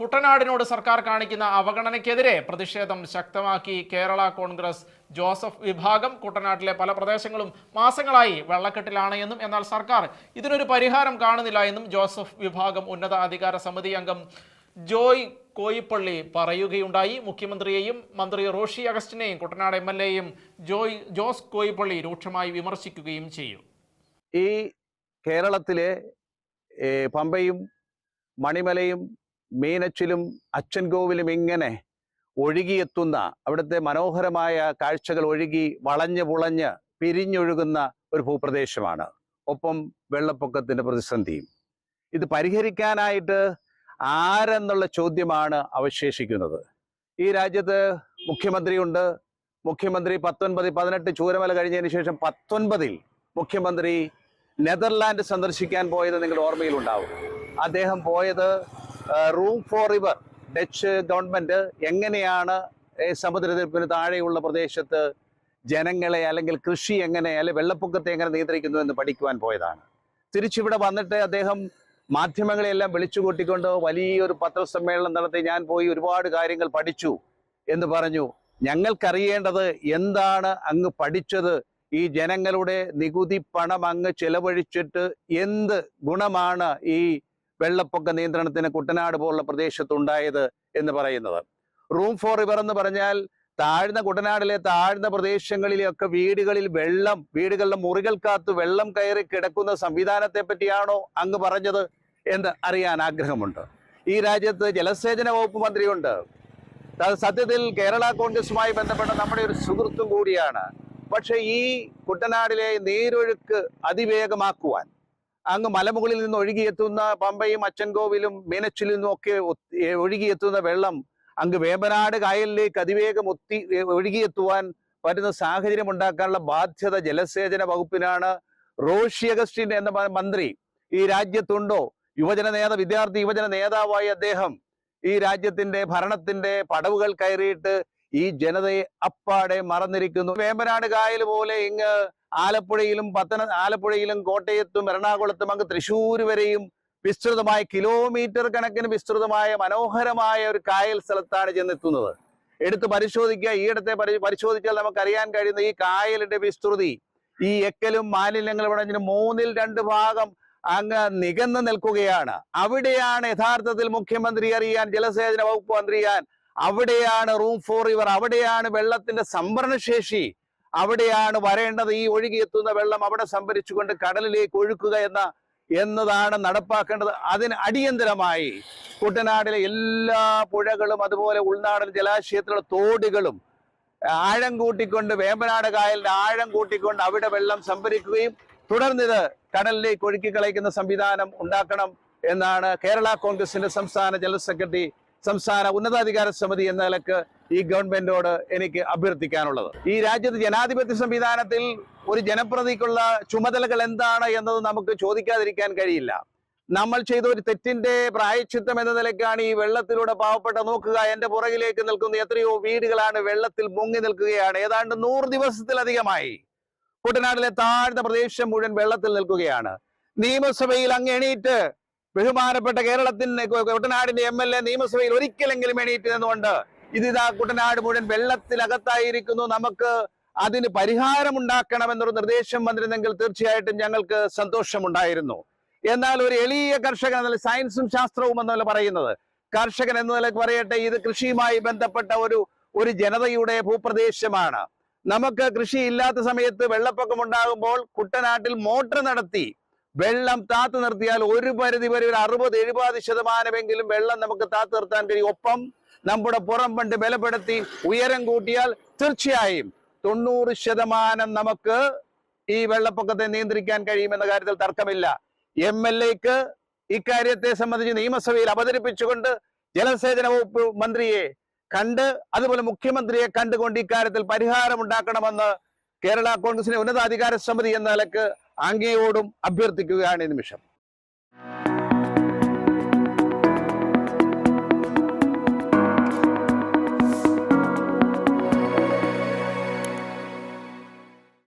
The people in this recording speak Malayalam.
കുട്ടനാടിനോട് സർക്കാർ കാണിക്കുന്ന അവഗണനയ്ക്കെതിരെ പ്രതിഷേധം ശക്തമാക്കി കേരള കോൺഗ്രസ്. ജോസഫ് വിഭാഗം കുട്ടനാട്ടിലെ പല പ്രദേശങ്ങളും മാസങ്ങളായി വെള്ളക്കെട്ടിലാണ് എന്നും എന്നാൽ സർക്കാർ ഇതിനൊരു പരിഹാരം കാണുന്നില്ല എന്നും ജോസഫ് വിഭാഗം ഉന്നത അധികാര സമിതി അംഗം ജോയ് കോയിപ്പള്ളി പറയുകയുണ്ടായി. മുഖ്യമന്ത്രിയെയും മന്ത്രി റോഷി അഗസ്റ്റിനെയും കുട്ടനാട് എം എൽ എയും ജോയ് ജോസ് കോയിപ്പള്ളി രൂക്ഷമായി വിമർശിക്കുകയും ചെയ്യും. ഈ കേരളത്തിലെ പമ്പയും മണിമലയും മീനച്ചിലും അച്ചൻകോവിലും ഇങ്ങനെ ഒഴുകിയെത്തുന്ന അവിടുത്തെ മനോഹരമായ കാഴ്ചകൾ ഒഴുകി വളഞ്ഞ് പുളഞ്ഞ് പിരിഞ്ഞൊഴുകുന്ന ഒരു ഭൂപ്രദേശമാണ്. ഒപ്പം വെള്ളപ്പൊക്കത്തിന്റെ പ്രതിസന്ധിയും. ഇത് പരിഹരിക്കാനായിട്ട് ആരെന്നുള്ള ചോദ്യമാണ് അവശേഷിക്കുന്നത്. ഈ രാജ്യത്ത് മുഖ്യമന്ത്രിയുണ്ട്. മുഖ്യമന്ത്രി പത്തൊൻപത് പതിനെട്ട് ചൂരമല കഴിഞ്ഞതിന് ശേഷം പത്തൊൻപതിൽ മുഖ്യമന്ത്രി നെതർലാൻഡ് സന്ദർശിക്കാൻ പോയത് നിങ്ങളുടെ ഓർമ്മയിലുണ്ടാവും. അദ്ദേഹം പോയത് room for river Dutch government എങ്ങനെയാണ് സമുദ്രനിരപ്പിന് താഴെയുള്ള പ്രദേശത്ത് ജനങ്ങളെ അല്ലെങ്കിൽ കൃഷി എങ്ങനെ അല്ലെങ്കിൽ വെള്ളപ്പൊക്കത്തെ എങ്ങനെ നിയന്ത്രിക്കുന്നു എന്ന് പഠിക്കുവാൻ പോയതാണ്. തിരിച്ചിവിടെ വന്നിട്ട് അദ്ദേഹം മാധ്യമങ്ങളെല്ലാം വിളിച്ചു കൂട്ടിക്കൊണ്ട് വലിയൊരു പത്രസമ്മേളനം നടത്തി ഞാൻ പോയി ഒരുപാട് കാര്യങ്ങൾ പഠിച്ചു എന്ന് പറഞ്ഞു. ഞങ്ങൾക്കറിയേണ്ടത് എന്താണ് അങ്ങ് പഠിച്ചത്? ഈ ജനങ്ങളുടെ നികുതി പണം അങ്ങ് ചെലവഴിച്ചിട്ട് എന്ത് ഗുണമാണ് ഈ വെള്ളപ്പൊക്ക നിയന്ത്രണത്തിന് കുട്ടനാട് പോലുള്ള പ്രദേശത്തുണ്ടായത് എന്ന് പറയുന്നത്. റൂം ഫോർ റിവർ എന്ന് പറഞ്ഞാൽ താഴ്ന്ന കുട്ടനാടിലെ താഴ്ന്ന പ്രദേശങ്ങളിലെയൊക്കെ വീടുകളിൽ വെള്ളം വീടുകളിലെ മുറികൾക്കകത്ത് വെള്ളം കയറി കിടക്കുന്ന സംവിധാനത്തെ പറ്റിയാണോ അങ്ങ് പറഞ്ഞത് എന്ന് അറിയാൻ ആഗ്രഹമുണ്ട്. ഈ രാജ്യത്ത് ജലസേചന വകുപ്പ് മന്ത്രിയുണ്ട്. സത്യത്തിൽ കേരള കോൺഗ്രസുമായി ബന്ധപ്പെട്ട നമ്മുടെ ഒരു സുഹൃത്തും കൂടിയാണ്. പക്ഷെ ഈ കുട്ടനാടിലെ നീരൊഴുക്ക് അതിവേഗമാക്കുവാൻ അങ്ങ് മലമുകളിൽ നിന്ന് ഒഴുകിയെത്തുന്ന പമ്പയും അച്ചൻകോവിലും മീനച്ചിൽ നിന്നും ഒക്കെ ഒഴുകിയെത്തുന്ന വെള്ളം അങ്ങ് വേമ്പനാട് കായലിലേക്ക് അതിവേഗം ഒത്തി ഒഴുകിയെത്തുവാൻ പറ്റുന്ന സാഹചര്യം ഉണ്ടാക്കാനുള്ള ബാധ്യത ജലസേചന വകുപ്പിനാണ്. റോഷി അഗസ്റ്റിൻ എന്ന മന്ത്രി ഈ രാജ്യത്തുണ്ടോ? യുവജന നേത വിദ്യാർത്ഥി യുവജന നേതാവായ അദ്ദേഹം ഈ രാജ്യത്തിന്റെ ഭരണത്തിന്റെ പടവുകൾ കയറിയിട്ട് ഈ ജനതയെ അപ്പാടെ മറന്നിരിക്കുന്നു. വേമ്പനാട് കായൽ പോലെ ഇങ്ങ് ആലപ്പുഴയിലും പത്തന ആലപ്പുഴയിലും കോട്ടയത്തും എറണാകുളത്തും അങ്ങ് തൃശ്ശൂർ വരെയും വിസ്തൃതമായ കിലോമീറ്റർ കണക്കിന് വിസ്തൃതമായ മനോഹരമായ ഒരു കായൽ സ്ഥലത്താണ് ചെന്നെത്തുന്നത്. എടുത്ത് പരിശോധിക്കുക. ഈയിടത്തെ പരി- പരിശോധിച്ചാൽ നമുക്കറിയാൻ കഴിയുന്ന ഈ കായലിന്റെ വിസ്തൃതി ഈ എക്കലും മാലിന്യങ്ങളും അടഞ്ഞിന് മൂന്നിൽ രണ്ട് ഭാഗം അങ്ങ് നികന്നു നിൽക്കുകയാണ്. അവിടെയാണ് യഥാർത്ഥത്തിൽ മുഖ്യമന്ത്രി അറിയാൻ ജലസേചന വകുപ്പ് മന്ത്രിയാൻ അവിടെയാണ് റൂം ഫോർ ഇവർ അവിടെയാണ് വെള്ളത്തിന്റെ സംഭരണശേഷി. അവിടെയാണ് വരേണ്ടത്. ഈ ഒഴുകിയെത്തുന്ന വെള്ളം അവിടെ സംഭരിച്ചുകൊണ്ട് കടലിലേക്ക് ഒഴുക്കുക എന്ന എന്നതാണ് നടപ്പാക്കേണ്ടത്. അതിന് അടിയന്തരമായി കുട്ടനാടിലെ എല്ലാ പുഴകളും അതുപോലെ ഉൾനാടൻ ജലാശയത്തിലുള്ള തോടുകളും ആഴം കൂട്ടിക്കൊണ്ട് വേമ്പനാട് കായലിന്റെ ആഴം കൂട്ടിക്കൊണ്ട് അവിടെ വെള്ളം സംഭരിക്കുകയും തുടർന്നിത് കടലിലേക്ക് ഒഴുക്കി കളയ്ക്കുന്ന സംവിധാനം ഉണ്ടാക്കണം എന്നാണ് കേരള കോൺഗ്രസിന്റെ സംസ്ഥാന ജനറൽ സെക്രട്ടറി സംസ്ഥാന ഉന്നതാധികാര സമിതി എന്ന നിലയ്ക്ക് ഈ ഗവൺമെന്റിനോട് എനിക്ക് അഭ്യർത്ഥിക്കാനുള്ളത്. ഈ രാജ്യത്ത് ജനാധിപത്യ സംവിധാനത്തിൽ ഒരു ജനപ്രതിക്കുള്ള ചുമതലകൾ എന്താണ് എന്നത് നമുക്ക് ചോദിക്കാതിരിക്കാൻ കഴിയില്ല. നമ്മൾ ചെയ്ത ഒരു തെറ്റിന്റെ പ്രായച്ചിത്തം എന്ന നിലയ്ക്കാണ് ഈ വെള്ളത്തിലൂടെ പാവപ്പെട്ട നോക്കുക. എന്റെ പുറകിലേക്ക് നിൽക്കുന്ന എത്രയോ വീടുകളാണ് വെള്ളത്തിൽ മുങ്ങി നിൽക്കുകയാണ്. ഏതാണ്ട് നൂറ് ദിവസത്തിലധികമായി കുട്ടനാട്ടിലെ താഴ്ന്ന പ്രദേശം മുഴുവൻ വെള്ളത്തിൽ നിൽക്കുകയാണ്. നിയമസഭയിൽ അങ്ങ് എണീറ്റ് ബഹുമാനപ്പെട്ട കേരളത്തിന്റെ കുട്ടനാടിന്റെ എം എൽ എ നിയമസഭയിൽ ഒരിക്കലെങ്കിലും എണീറ്റ് നിന്നുകൊണ്ട് ഇതിതാ കുട്ടനാട് മുഴുവൻ വെള്ളത്തിലകത്തായിരിക്കുന്നു. നമുക്ക് അതിന് പരിഹാരം ഉണ്ടാക്കണമെന്നൊരു നിർദ്ദേശം വന്നിരുന്നെങ്കിൽ തീർച്ചയായിട്ടും ഞങ്ങൾക്ക് സന്തോഷമുണ്ടായിരുന്നു. എന്നാൽ ഒരു എളിയ കർഷകൻ എന്നല്ല സയൻസും ശാസ്ത്രവും എന്നല്ല പറയുന്നത്. കർഷകൻ എന്ന നിലയ്ക്ക് പറയട്ടെ ഇത് കൃഷിയുമായി ബന്ധപ്പെട്ട ഒരു ഒരു ജനതയുടെ ഭൂപ്രദേശമാണ്. നമുക്ക് കൃഷി ഇല്ലാത്ത സമയത്ത് വെള്ളപ്പൊക്കം ഉണ്ടാകുമ്പോൾ കുട്ടനാട്ടിൽ മോട്ടർ നടത്തി വെള്ളം താത്തു നിർത്തിയാൽ ഒരു പരിധി വരെ ഒരു അറുപത് എഴുപത് ശതമാനമെങ്കിലും വെള്ളം നമുക്ക് താത്തു നിർത്താൻ കഴിയും. ഒപ്പം നമ്മുടെ പുറം പണ്ട് ബലപ്പെടുത്തി ഉയരം കൂട്ടിയാൽ തീർച്ചയായും തൊണ്ണൂറ് ശതമാനം നമുക്ക് ഈ വെള്ളപ്പൊക്കത്തെ നിയന്ത്രിക്കാൻ കഴിയുമെന്ന കാര്യത്തിൽ തർക്കമില്ല. എം എൽ എക്ക് ഇക്കാര്യത്തെ സംബന്ധിച്ച് നിയമസഭയിൽ അവതരിപ്പിച്ചുകൊണ്ട് ജലസേചന വകുപ്പ് മന്ത്രിയെ കണ്ട് അതുപോലെ മുഖ്യമന്ത്രിയെ കണ്ടുകൊണ്ട് ഇക്കാര്യത്തിൽ പരിഹാരം ഉണ്ടാക്കണമെന്ന് കേരള കോൺഗ്രസിന്റെ ഉന്നതാധികാര സമിതി എന്ന നിലയ്ക്ക് അങ്ങയോടും അഭ്യർത്ഥിക്കുകയാണ് ഈ നിമിഷം.